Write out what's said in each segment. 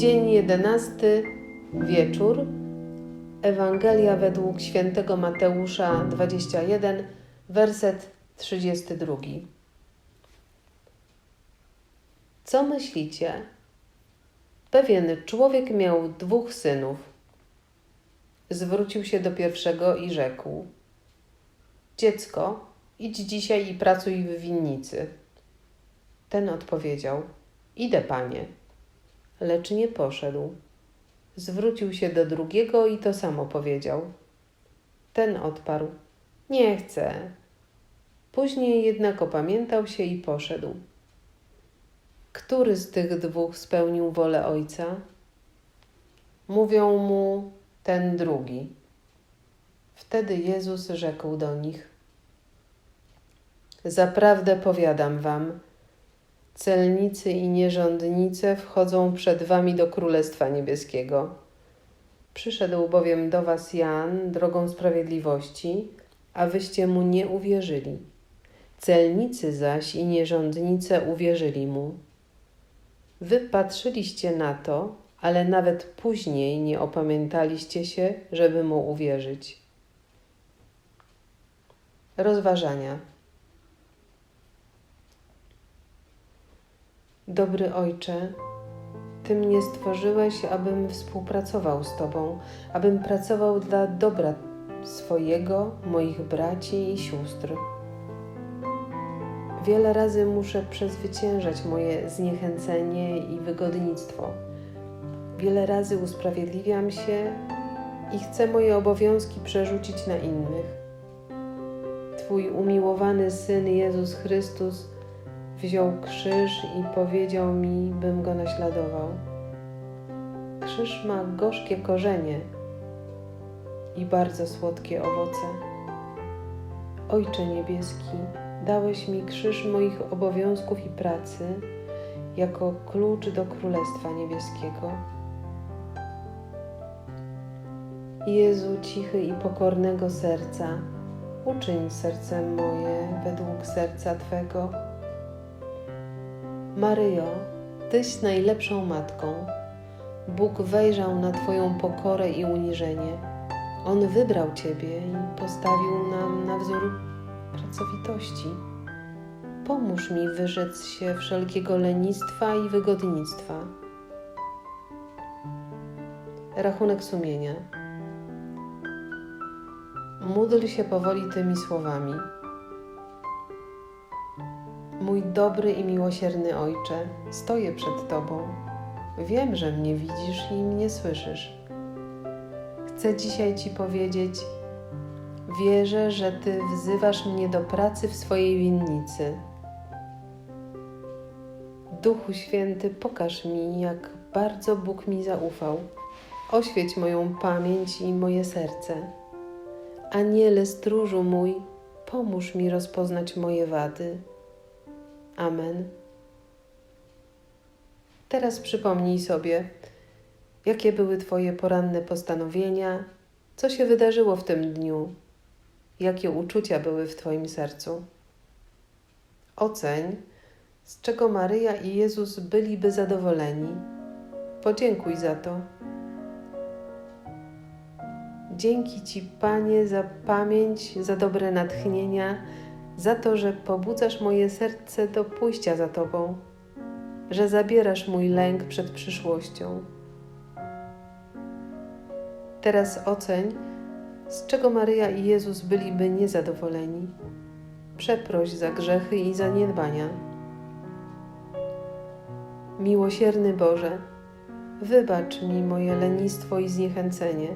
Dzień jedenasty, wieczór. Ewangelia według świętego Mateusza 21, werset 32. Co myślicie? Pewien człowiek miał dwóch synów. Zwrócił się do pierwszego i rzekł: Dziecko, idź dzisiaj i pracuj w winnicy. Ten odpowiedział: Idę, panie. Lecz nie poszedł. Zwrócił się do drugiego i to samo powiedział. Ten odparł: Nie chcę. Później jednak opamiętał się i poszedł. Który z tych dwóch spełnił wolę ojca? Mówią mu ten drugi. Wtedy Jezus rzekł do nich: Zaprawdę powiadam wam, celnicy i nierządnice wchodzą przed wami do Królestwa Niebieskiego. Przyszedł bowiem do was Jan drogą sprawiedliwości, a wyście mu nie uwierzyli. Celnicy zaś i nierządnice uwierzyli mu. Wy patrzyliście na to, ale nawet później nie opamiętaliście się, żeby mu uwierzyć. Rozważania. Dobry Ojcze, Ty mnie stworzyłeś, abym współpracował z Tobą, abym pracował dla dobra swojego, moich braci i sióstr. Wiele razy muszę przezwyciężać moje zniechęcenie i wygodnictwo. Wiele razy usprawiedliwiam się i chcę moje obowiązki przerzucić na innych. Twój umiłowany Syn Jezus Chrystus wziął krzyż i powiedział mi, bym go naśladował. Krzyż ma gorzkie korzenie i bardzo słodkie owoce. Ojcze Niebieski, dałeś mi krzyż moich obowiązków i pracy jako klucz do Królestwa Niebieskiego. Jezu cichy i pokornego serca, uczyń serce moje według serca Twego. Maryjo, Tyś najlepszą matką. Bóg wejrzał na Twoją pokorę i uniżenie. On wybrał Ciebie i postawił nam na wzór pracowitości. Pomóż mi wyrzec się wszelkiego lenistwa i wygodnictwa. Rachunek sumienia. Módl się powoli tymi słowami. Mój dobry i miłosierny Ojcze, stoję przed Tobą. Wiem, że mnie widzisz i mnie słyszysz. Chcę dzisiaj Ci powiedzieć, wierzę, że Ty wzywasz mnie do pracy w swojej winnicy. Duchu Święty, pokaż mi, jak bardzo Bóg mi zaufał. Oświeć moją pamięć i moje serce. Aniele stróżu mój, pomóż mi rozpoznać moje wady. Amen. Teraz przypomnij sobie, jakie były Twoje poranne postanowienia, co się wydarzyło w tym dniu, jakie uczucia były w Twoim sercu. Oceń, z czego Maryja i Jezus byliby zadowoleni. Podziękuj za to. Dzięki Ci, Panie, za pamięć, za dobre natchnienia, za to, że pobudzasz moje serce do pójścia za Tobą, że zabierasz mój lęk przed przyszłością. Teraz oceń, z czego Maryja i Jezus byliby niezadowoleni. Przeproś za grzechy i zaniedbania. Miłosierny Boże, wybacz mi moje lenistwo i zniechęcenie,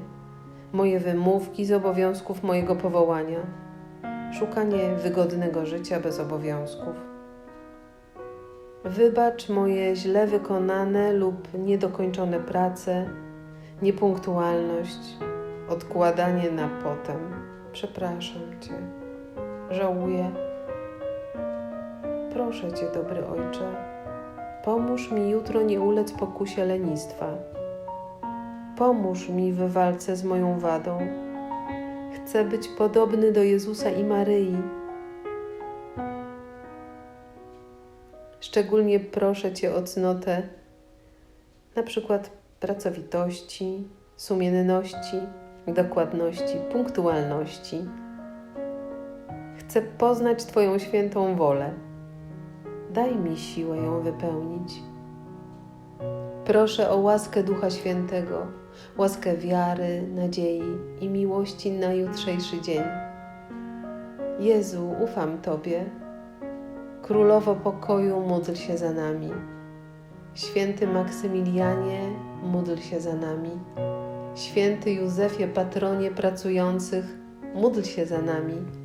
moje wymówki z obowiązków mojego powołania, szukanie wygodnego życia bez obowiązków. Wybacz moje źle wykonane lub niedokończone prace, niepunktualność, odkładanie na potem. Przepraszam Cię, żałuję. Proszę Cię, dobry Ojcze, pomóż mi jutro nie ulec pokusie lenistwa. Pomóż mi w walce z moją wadą. Chcę być podobny do Jezusa i Maryi. Szczególnie proszę Cię o cnotę na przykład pracowitości, sumienności, dokładności, punktualności. Chcę poznać Twoją świętą wolę. Daj mi siłę ją wypełnić. Proszę o łaskę Ducha Świętego, łaskę wiary, nadziei i miłości na jutrzejszy dzień. Jezu, ufam Tobie. Królowo pokoju, módl się za nami. Święty Maksymilianie, módl się za nami. Święty Józefie, patronie pracujących, módl się za nami.